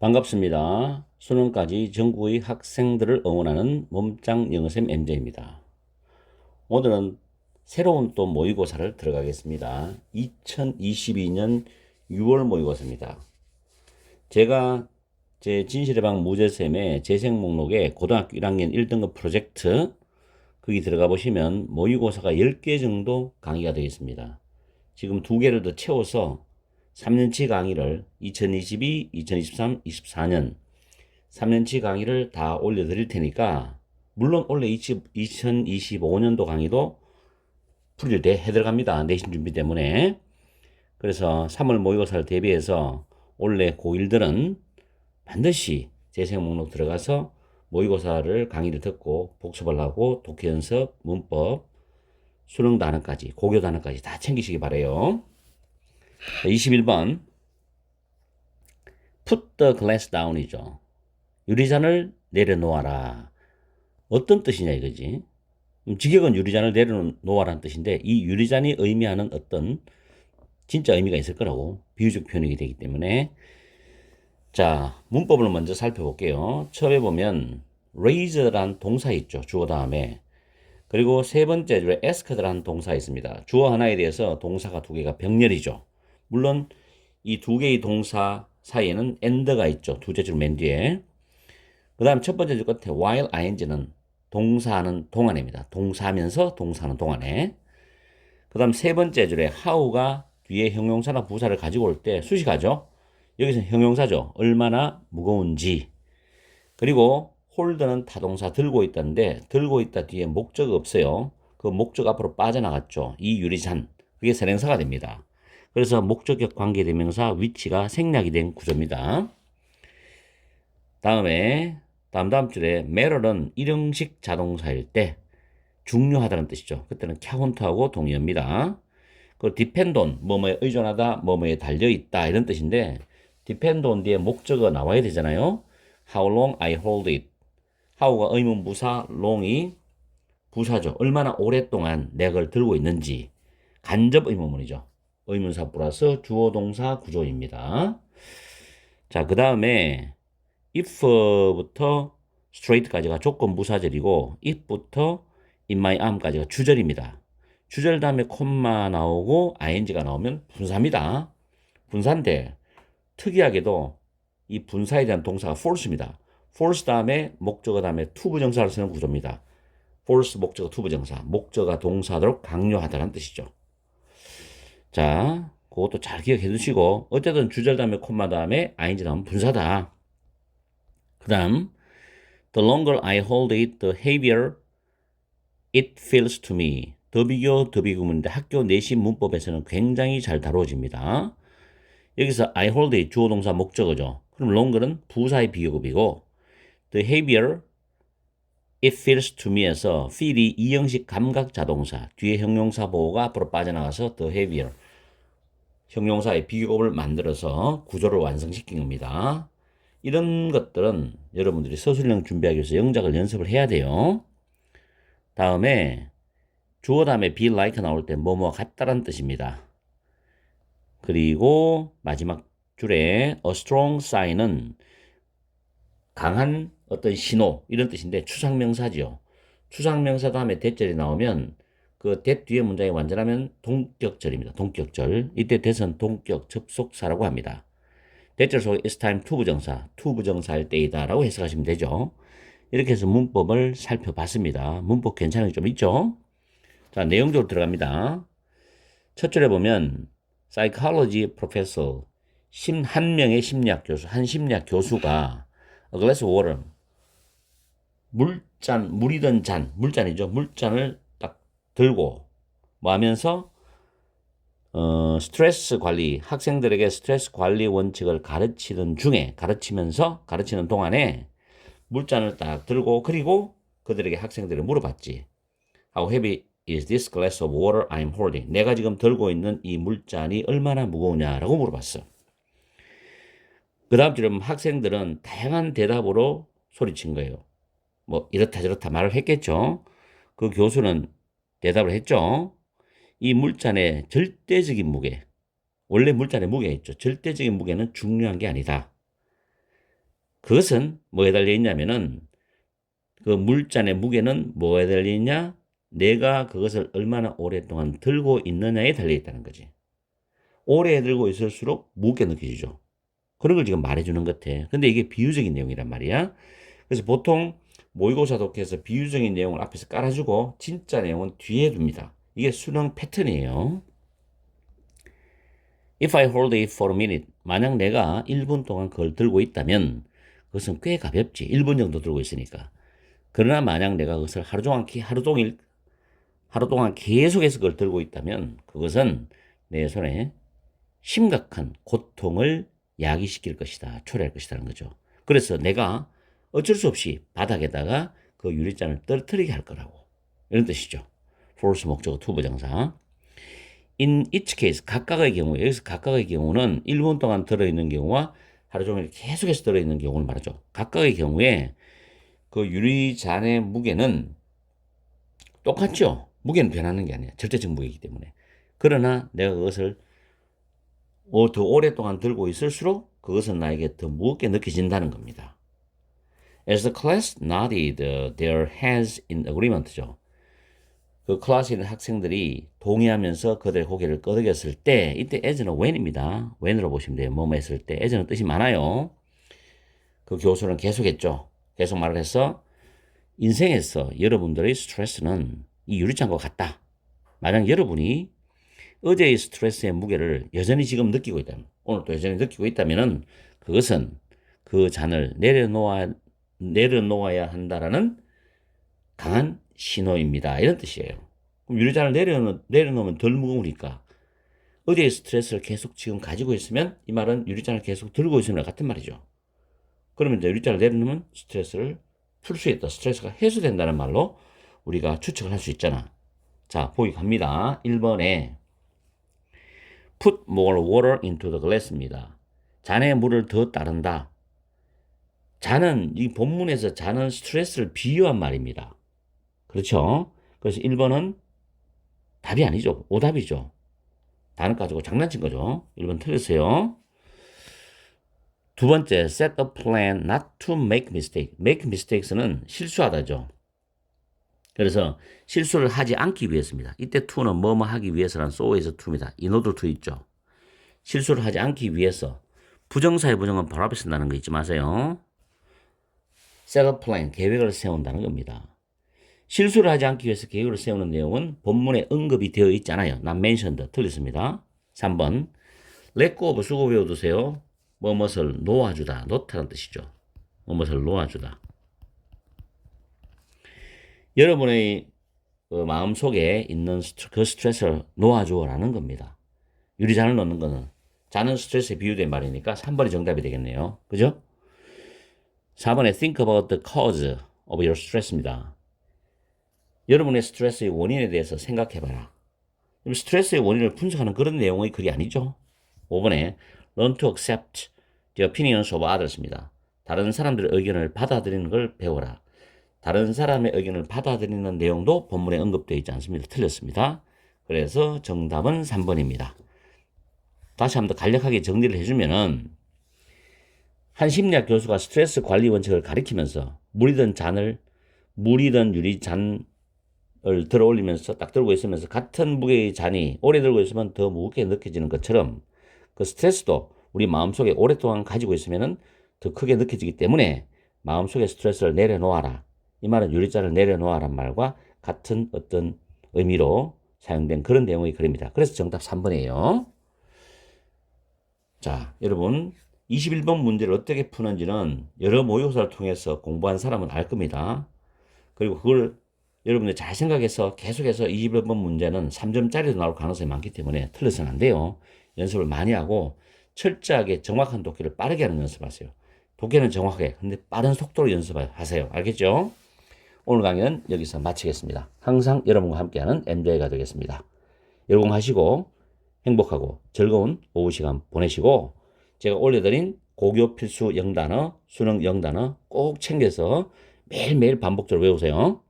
반갑습니다. 수능까지 전국의 학생들을 응원하는 몸짱 영어쌤 MJ입니다. 오늘은 새로운 또 모의고사를 들어가겠습니다. 2022년 6월 모의고사입니다. 제가 제 진실의 방 무제쌤의 재생 목록에 고등학교 1학년 1등급 프로젝트 거기 들어가 보시면 모의고사가 10개 정도 강의가 되어 있습니다. 지금 두 개를 더 채워서 3년치 강의를 2022, 2023, 24년 3년치 강의를 다 올려드릴 테니까 물론 원래 20, 2025년도 강의도 풀릴 해들어갑니다. 내신 준비 때문에. 그래서 3월 모의고사를 대비해서 원래 고1들은 반드시 재생 목록 들어가서 모의고사를 강의를 듣고 복습을 하고 독해 연습, 문법, 수능 단어까지, 고교 단어까지 다 챙기시기 바래요. 21번 put the glass down이죠. 유리잔을 내려놓아라. 어떤 뜻이냐 이거지. 직역은 유리잔을 내려놓아라는 뜻인데 이 유리잔이 의미하는 어떤 진짜 의미가 있을 거라고 비유적 표현이 되기 때문에 자 문법을 먼저 살펴볼게요. 처음에 보면 raise란 동사 있죠. 주어 다음에 그리고 세 번째 줄에 asked란 동사 있습니다. 주어 하나에 대해서 동사가 두 개가 병렬이죠. 물론 이 두 개의 동사 사이에는 and가 있죠. 두째 줄 맨 뒤에. 그 다음 첫 번째 줄 끝에 while ing는 동사는 동안입니다. 동사면서 동사는 동안에. 그 다음 세 번째 줄에 how가 뒤에 형용사나 부사를 가지고 올 때 수식하죠. 여기서 형용사죠. 얼마나 무거운지. 그리고 홀드는 타동사 들고 있다는데 들고 있다 뒤에 목적 없어요. 그 목적 앞으로 빠져나갔죠. 이 유리산. 그게 선행사가 됩니다. 그래서 목적격 관계대명사 위치가 생략이 된 구조입니다. 다음에 다음 다음 줄에 matter는 일형식 자동사일 때 중요하다는 뜻이죠. 그때는 카운트하고 동의어입니다. 그 on 뭐뭐에 의존하다, 뭐뭐에 달려 있다 이런 뜻인데 on 뒤에 목적어 나와야 되잖아요. How long I hold it. how가 의문부사, long이 부사죠. 얼마나 오랫동안 내가 그걸 들고 있는지 간접 의문문이죠. 의문사 플러스 주어 동사 구조입니다. 자, 그 다음에 if부터 straight까지가 조건 부사절이고 if부터 in my arm까지가 주절입니다. 주절 다음에 콤마 나오고 ing가 나오면 분사입니다. 분사인데 특이하게도 이 분사에 대한 동사가 false입니다. false 다음에 목적어 다음에 투부정사를 쓰는 구조입니다. false 목적어 투부정사, 목적어 동사도록 강요하다는 뜻이죠. 자, 그것도 잘 기억해 두시고 어쨌든 주절 다음에 콤마 다음에 ing 나오면 분사다. 그 다음 The longer I hold it, the heavier it feels to me. 더 비교, 더 비교문인데 학교 내신 문법에서는 굉장히 잘 다루어집니다. 여기서 I hold it 주어 동사 목적어죠. 그럼 longer는 부사의 비교급이고 the heavier it feels to me에서 feel이 이형식 감각 자동사 뒤에 형용사 보호가 앞으로 빠져나가서 the heavier 형용사의 비교급을 만들어서 구조를 완성시킨 겁니다. 이런 것들은 여러분들이 서술형 준비하기 위해서 영작을 연습을 해야 돼요. 다음에 주어 다음에 be like 나올 때 뭐뭐 같다란 뜻입니다. 그리고 마지막 줄에 a strong sign은 강한 어떤 신호 이런 뜻인데 추상명사지요. 추상명사 다음에 대절이 나오면 그 대 뒤에 문장이 완전하면 동격절입니다. 동격절. 이때 대선 동격 접속사라고 합니다. 대절 속에 it's time to 부정사, to 부정사일 때이다라고 해석하시면 되죠. 이렇게 해서 문법을 살펴봤습니다. 문법 괜찮은 게 좀 있죠? 자, 내용적으로 들어갑니다. 첫 줄에 보면 psychology professor 심, 한 명의 심리학 교수, 한 심리학 교수가 a glass water 물잔, 물이던 잔, 물잔이죠. 물잔을 딱 들고 뭐 하면서 어, 스트레스 관리, 학생들에게 스트레스 관리 원칙을 가르치는 중에, 가르치면서, 가르치는 동안에 물잔을 딱 들고, 그리고 그들에게 학생들이 물어봤지. How heavy is this glass of water I'm holding? 내가 지금 들고 있는 이 물잔이 얼마나 무거우냐라고 물어봤어. 그 다음 주에 학생들은 다양한 대답으로 소리친 거예요. 뭐, 이렇다 저렇다 말을 했겠죠. 그 교수는 대답을 했죠. 이 물잔의 절대적인 무게, 원래 물잔의 무게가 있죠. 절대적인 무게는 중요한 게 아니다. 그것은 뭐에 달려 있냐면은 그 물잔의 무게는 뭐에 달려 있냐? 내가 그것을 얼마나 오랫동안 들고 있느냐에 달려 있다는 거지. 오래 들고 있을수록 무게 느껴지죠. 그런 걸 지금 말해주는 것 같아. 근데 이게 비유적인 내용이란 말이야. 그래서 보통 모의고사 독해에서 비유적인 내용을 앞에서 깔아주고 진짜 내용은 뒤에 둡니다. 이게 수능 패턴이에요. If I hold it for a minute, 만약 내가 1분 동안 그걸 들고 있다면 그것은 꽤 가볍지. 1분 정도 들고 있으니까. 그러나 만약 내가 그것을 하루 종일, 하루 종일, 하루 동안 계속해서 그걸 들고 있다면 그것은 내 손에 심각한 고통을 야기시킬 것이다. 초래할 것이라는 거죠. 그래서 내가 어쩔 수 없이 바닥에다가 그 유리잔을 떨어뜨리게 할 거라고. 이런 뜻이죠. force 목적어 투부정사. in each case, 각각의 경우, 여기서 각각의 경우는 1분 동안 들어있는 경우와 하루 종일 계속해서 들어있는 경우를 말하죠. 각각의 경우에 그 유리잔의 무게는 똑같죠. 무게는 변하는 게 아니야. 절대적 무게이기 때문에. 그러나 내가 그것을 어, 더 오랫동안 들고 있을수록 그것은 나에게 더 무겁게 느껴진다는 겁니다. As the class nodded their heads in agreement죠. 그 클래스에 있는 학생들이 동의하면서 그들의 고개를 끄덕였을 때 이때 as는 when입니다. when으로 보시면 돼요. 뭐뭐 했을 때 as는 뜻이 많아요. 그 교수는 계속했죠. 계속 말을 해서 인생에서 여러분들의 스트레스는 이 유리잔과 같다. 만약 여러분이 어제의 스트레스의 무게를 여전히 지금 느끼고 있다면, 오늘도 여전히 느끼고 있다면은 그것은 그 잔을 내려놓아, 내려놓아야 한다라는 강한 신호입니다. 이런 뜻이에요. 그럼 유리잔을 내려놓, 내려놓으면 덜 무거우니까 어제의 스트레스를 계속 지금 가지고 있으면 이 말은 유리잔을 계속 들고 있으면 같은 말이죠. 그러면 이제 유리잔을 내려놓으면 스트레스를 풀 수 있다. 스트레스가 해소된다는 말로 우리가 추측을 할 수 있잖아. 자, 보기 갑니다. 1번에 put more water into the glass입니다. 잔에 물을 더 따른다. 잔은 이 본문에서 잔은 스트레스를 비유한 말입니다. 그렇죠? 그래서 1번은 답이 아니죠. 오답이죠. 단어 가지고 장난친 거죠. 1번 틀렸어요. 두 번째, set a plan not to make mistake. make mistakes는 실수하다죠. 그래서 실수를 하지 않기 위해서입니다. 이때 to는 뭐뭐 하기 위해서란 so에서 to입니다. 인어도 to 있죠. 실수를 하지 않기 위해서 부정사의 부정은 바로 앞에 쓴다는 거 잊지 마세요. A plan, 계획을 세운다는 겁니다. 실수를 하지 않기 위해서 계획을 세우는 내용은 본문에 언급이 되어 있잖아요. 난 mentioned 틀렸습니다. 3번 let go of 수고 외워두세요. 뭐뭇을 놓아주다, 놓다는 뜻이죠. 뭐뭇을 놓아주다. 여러분의 그 마음 속에 있는 그 스트레스를 놓아주어라는 겁니다. 유리잔을 넣는 거는 잔은 스트레스에 비유된 말이니까 3번이 정답이 되겠네요. 그죠? 4번에 think about the cause of your stress입니다. 여러분의 스트레스의 원인에 대해서 생각해봐라. 스트레스의 원인을 분석하는 그런 내용의 글이 아니죠. 5번에 learn to accept the opinions of others입니다. 다른 사람들의 의견을 받아들이는 걸 배워라. 다른 사람의 의견을 받아들이는 내용도 본문에 언급되어 있지 않습니다. 틀렸습니다. 그래서 정답은 3번입니다. 다시 한번 더 간략하게 정리를 해주면은 한 심리학 교수가 스트레스 관리 원칙을 가리키면서 물이든 잔을 물이든 유리 잔을 들어 올리면서 딱 들고 있으면서 같은 무게의 잔이 오래 들고 있으면 더 무겁게 느껴지는 것처럼 그 스트레스도 우리 마음속에 오랫동안 가지고 있으면은 더 크게 느껴지기 때문에 마음속에 스트레스를 내려놓아라. 이 말은 유리잔을 내려놓아란 말과 같은 어떤 의미로 사용된 그런 내용의 글입니다. 그래서 정답 3번이에요. 자, 여러분 21번 문제를 어떻게 푸는지는 여러 모의고사를 통해서 공부한 사람은 알 겁니다. 그리고 그걸 여러분들 잘 생각해서 계속해서 21번 문제는 3점짜리도 나올 가능성이 많기 때문에 틀려서는 안 돼요. 연습을 많이 하고 철저하게 정확한 독해를 빠르게 하는 연습하세요. 독해는 정확하게 근데 빠른 속도로 연습하세요. 알겠죠? 오늘 강연 여기서 마치겠습니다. 항상 여러분과 함께하는 MJ가 되겠습니다. 여러분 하시고 행복하고 즐거운 오후 시간 보내시고 제가 올려드린 고교 필수 영단어, 수능 영단어 꼭 챙겨서 매일매일 반복적으로 외우세요.